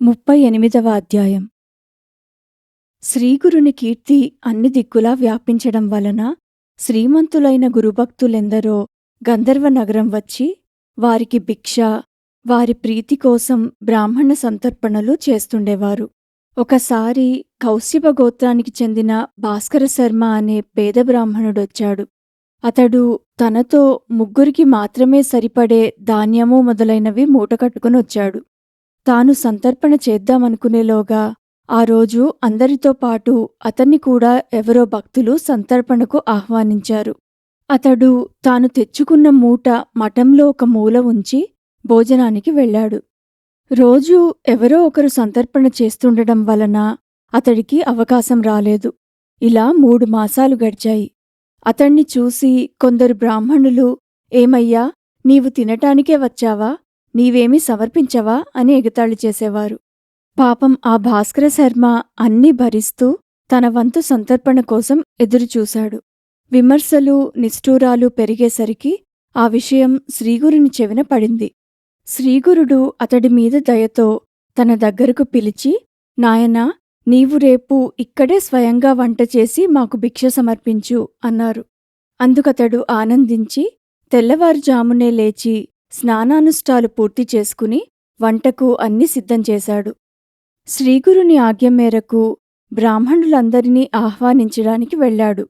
ముప్పై ఎనిమిదవ అధ్యాయం. శ్రీగురుని కీర్తి అన్ని దిక్కులా వ్యాపించడం వలన శ్రీమంతులైన గురుభక్తులెందరో గంధర్వ నగరం వచ్చి వారికి భిక్ష వారి ప్రీతి కోసం బ్రాహ్మణ సంతర్పణలు చేస్తుండేవారు. ఒకసారి కౌశివ గోత్రానికి చెందిన భాస్కర శర్మ అనే పేద బ్రాహ్మణుడొచ్చాడు. అతడు తనతో ముగ్గురికి మాత్రమే సరిపడే ధాన్యము మొదలైనవి మూటకట్టుకునొచ్చాడు తాను సంతర్పణ చేద్దామనుకునేలోగా ఆ రోజు అందరితో పాటు అతన్ని కూడా ఎవరో భక్తులు సంతర్పణకు ఆహ్వానించారు. అతడు తాను తెచ్చుకున్న మూట మఠంలో ఒక మూల ఉంచి భోజనానికి వెళ్ళాడు. రోజూ ఎవరో ఒకరు సంతర్పణ చేస్తుండడం వలన అతడికి అవకాశం రాలేదు. ఇలా మూడు మాసాలు గడిచాయి. అతణ్ణి చూసి కొందరు బ్రాహ్మణులు ఏమయ్యా నీవు తినటానికే వచ్చావా? నీవేమీ సమర్పించవా? అని ఎగతాళి చేసేవారు. పాపం ఆ భాస్కర శర్మ అన్నీ భరిస్తూ తన వంతు సంతర్పణ కోసం ఎదురుచూశాడు. విమర్శలు నిష్ఠూరాలు పెరిగేసరికి ఆ విషయం శ్రీగురుని చెవిన పడింది. శ్రీగురుడు అతడి మీద దయతో తన దగ్గరకు పిలిచి నాయనా నీవు రేపు ఇక్కడే స్వయంగా వంట చేసి మాకు భిక్ష సమర్పించు అన్నారు. అందుకతడు ఆనందించి తెల్లవారుజామునే లేచి స్నానానుష్ఠాలు పూర్తి చేసుకుని వంటకు అన్ని సిద్ధం చేశాడు. శ్రీగురుని ఆజ్ఞ మేరకు బ్రాహ్మణులందరినీ ఆహ్వానించడానికి వెళ్ళాడు.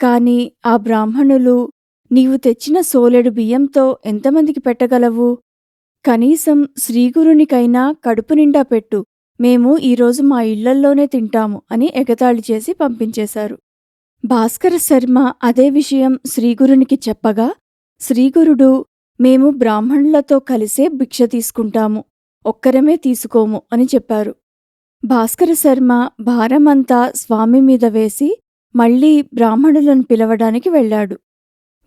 కాని ఆ బ్రాహ్మణులు నీవు తెచ్చిన సోలెడు బియ్యంతో ఎంతమందికి పెట్టగలవు? కనీసం శ్రీగురునికైనా కడుపు నిండా పెట్టు. మేము ఈరోజు మా ఇళ్ళల్లోనే తింటాము అని ఎగతాళి చేసి పంపించేశారు. భాస్కర శర్మ అదే విషయం శ్రీగురునికి చెప్పగా శ్రీగురుడు మేము బ్రాహ్మణులతో కలిసే భిక్ష తీసుకుంటాము. ఒక్కరమే తీసుకోము అని చెప్పారు. భాస్కర శర్మ భారమంతా స్వామి మీద వేసి మళ్ళీ బ్రాహ్మణులను పిలవడానికి వెళ్ళాడు.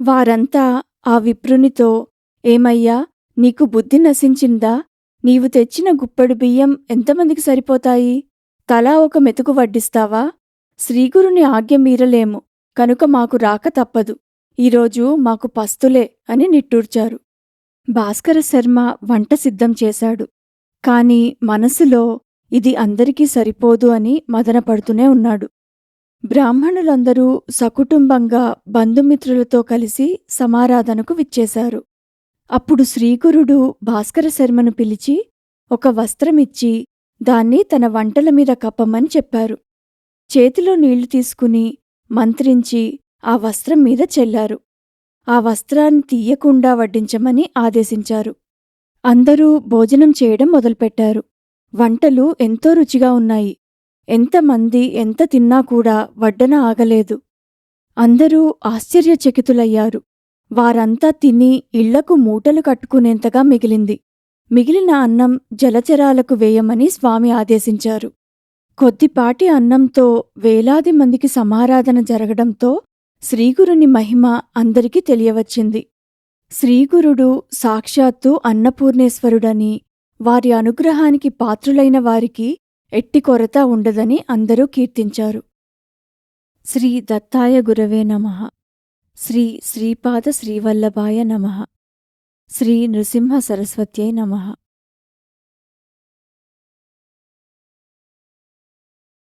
వారంతా ఆ విప్రునితో ఏమయ్యా నీకు బుద్ధి నశించిందా? నీవు తెచ్చిన గుప్పెడు బియ్యం ఎంతమందికి సరిపోతాయి? తలా ఒక మెతుకు వడ్డిస్తావా? శ్రీగురుని ఆజ్ఞ మీరలేము కనుక మాకు రాక తప్పదు. ఈరోజు మాకు పస్తులే అని నిట్టూర్చారు. భాస్కర శర్మ వంట సిద్ధం చేశాడు. కాని మనసులో ఇది అందరికీ సరిపోదు అని మదనపడుతూనే ఉన్నాడు. బ్రాహ్మణులందరూ సకుటుంబంగా బంధుమిత్రులతో కలిసి సమారాధనకు విచ్చేశారు. అప్పుడు శ్రీగురుడు భాస్కర శర్మను పిలిచి ఒక వస్త్రమిచ్చి దాన్ని తన వంటల మీద కప్పమని చెప్పారు. చేతిలో నీళ్ళు తీసుకుని మంత్రించి ఆ వస్త్రం మీద చెల్లారు. ఆ వస్త్రాన్ని తీయకుండా వడ్డించమని ఆదేశించారు. అందరూ భోజనం చేయడం మొదలుపెట్టారు. వంటలు ఎంతో రుచిగా ఉన్నాయి. ఎంతమంది ఎంత తిన్నా కూడా వడ్డన ఆగలేదు. అందరూ ఆశ్చర్యచకితులయ్యారు. వారంతా తిని ఇళ్ళకు మూటలు కట్టుకునేంతగా మిగిలింది. మిగిలిన అన్నం జలచరాలకు వేయమని స్వామి ఆదేశించారు. కొద్దిపాటి అన్నంతో వేలాది మందికి సమారాధన జరగడంతో శ్రీగురుని మహిమ అందరికీ తెలియవచ్చింది. శ్రీగురుడు సాక్షాత్తు అన్నపూర్ణేశ్వరుడని వారి అనుగ్రహానికి పాత్రులైన వారికి ఎట్టి కొరత ఉండదని అందరూ కీర్తించారు. శ్రీ దత్తాయ గురవే నమ. శ్రీ శ్రీపాద శ్రీవల్లభాయ నమ. శ్రీ నృసింహ సరస్వత్యై నమః.